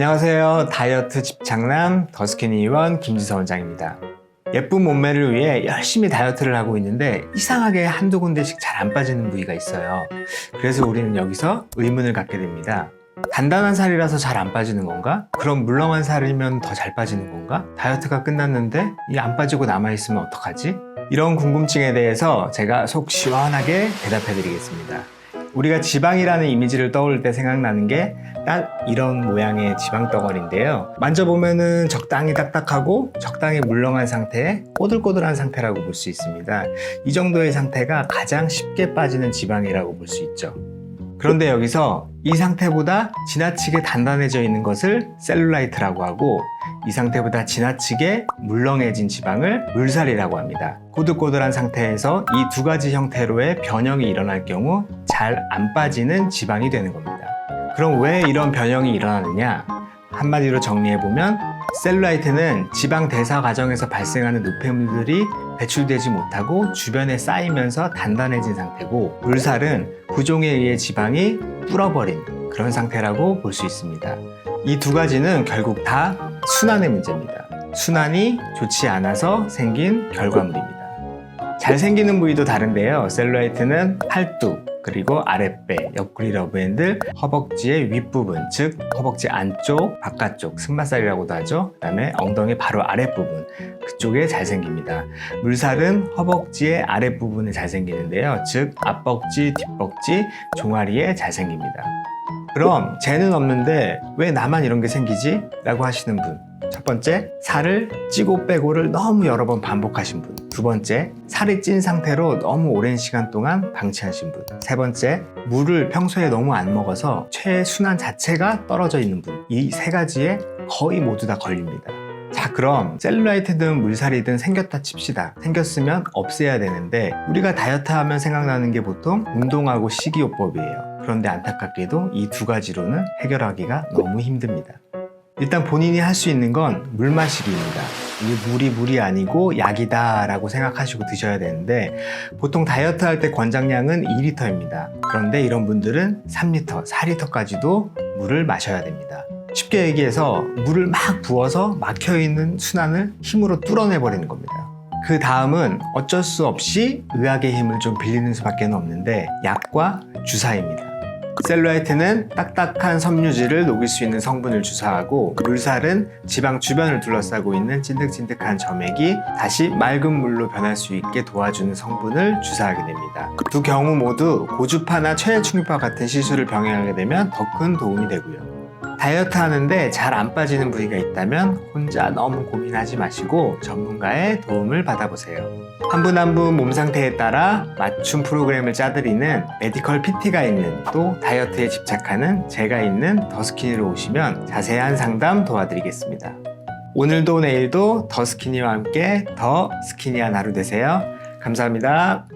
안녕하세요. 다이어트 집착남 더스키니원 김지서 원장입니다. 예쁜 몸매를 위해 열심히 다이어트를 하고 있는데 이상하게 한두 군데씩 잘 안 빠지는 부위가 있어요. 그래서 우리는 여기서 의문을 갖게 됩니다. 단단한 살이라서 잘 안 빠지는 건가? 그럼 물렁한 살이면 더 잘 빠지는 건가? 다이어트가 끝났는데 이 안 빠지고 남아있으면 어떡하지? 이런 궁금증에 대해서 제가 속 시원하게 대답해 드리겠습니다. 우리가 지방이라는 이미지를 떠올릴 때 생각나는 게 딱 이런 모양의 지방 덩어리인데요. 만져보면은 적당히 딱딱하고 적당히 물렁한 상태, 꼬들꼬들한 상태라고 볼 수 있습니다. 이 정도의 상태가 가장 쉽게 빠지는 지방이라고 볼 수 있죠. 그런데 여기서 이 상태보다 지나치게 단단해져 있는 것을 셀룰라이트라고 하고 이 상태보다 지나치게 물렁해진 지방을 물살이라고 합니다. 꼬들꼬들한 상태에서 이 두 가지 형태로의 변형이 일어날 경우 잘 안 빠지는 지방이 되는 겁니다. 그럼 왜 이런 변형이 일어나느냐? 한마디로 정리해보면 셀룰라이트는 지방 대사 과정에서 발생하는 노폐물들이 배출되지 못하고 주변에 쌓이면서 단단해진 상태고 물살은 부종에 의해 지방이 불어버린 그런 상태라고 볼 수 있습니다. 이 두 가지는 결국 다 순환의 문제입니다. 순환이 좋지 않아서 생긴 결과물입니다. 잘 생기는 부위도 다른데요. 셀룰라이트는 팔뚝, 그리고 아랫배, 옆구리 러브핸들, 허벅지의 윗부분, 즉 허벅지 안쪽, 바깥쪽, 승마살이라고도 하죠. 그 다음에 엉덩이 바로 아랫부분, 그쪽에 잘 생깁니다. 물살은 허벅지의 아랫부분에 잘 생기는데요. 즉 앞벅지, 뒷벅지, 종아리에 잘 생깁니다. 그럼 쟤는 없는데 왜 나만 이런 게 생기지? 라고 하시는 분. 첫 번째, 살을 찌고 빼고를 너무 여러 번 반복하신 분. 두 번째, 살이 찐 상태로 너무 오랜 시간 동안 방치하신 분. 세 번째, 물을 평소에 너무 안 먹어서 체순환 자체가 떨어져 있는 분. 이 세 가지에 거의 모두 다 걸립니다. 자, 그럼 셀룰라이트든 물살이든 생겼다 칩시다. 생겼으면 없애야 되는데 우리가 다이어트 하면 생각나는 게 보통 운동하고 식이요법이에요. 그런데 안타깝게도 이 두 가지로는 해결하기가 너무 힘듭니다. 일단 본인이 할 수 있는 건 물 마시기입니다. 이게 물이 물이 아니고 약이다 라고 생각하시고 드셔야 되는데 보통 다이어트 할 때 권장량은 2리터입니다. 그런데 이런 분들은 3리터, 4리터까지도 물을 마셔야 됩니다. 쉽게 얘기해서 물을 막 부어서 막혀있는 순환을 힘으로 뚫어내 버리는 겁니다. 그 다음은 어쩔 수 없이 의학의 힘을 좀 빌리는 수밖에 없는데 약과 주사입니다. 셀룰라이트는 딱딱한 섬유질을 녹일 수 있는 성분을 주사하고 물살은 지방 주변을 둘러싸고 있는 찐득찐득한 점액이 다시 맑은 물로 변할 수 있게 도와주는 성분을 주사하게 됩니다. 두 경우 모두 고주파나 충격파 같은 시술을 병행하게 되면 더 큰 도움이 되고요. 다이어트 하는데 잘 안 빠지는 부위가 있다면 혼자 너무 고민하지 마시고 전문가의 도움을 받아보세요. 한 분 한 분 몸 상태에 따라 맞춤 프로그램을 짜드리는 메디컬 PT가 있는 또 다이어트에 집착하는 제가 있는 더스키니로 오시면 자세한 상담 도와드리겠습니다. 오늘도 내일도 더스키니와 함께 더 스키니한 하루 되세요. 감사합니다.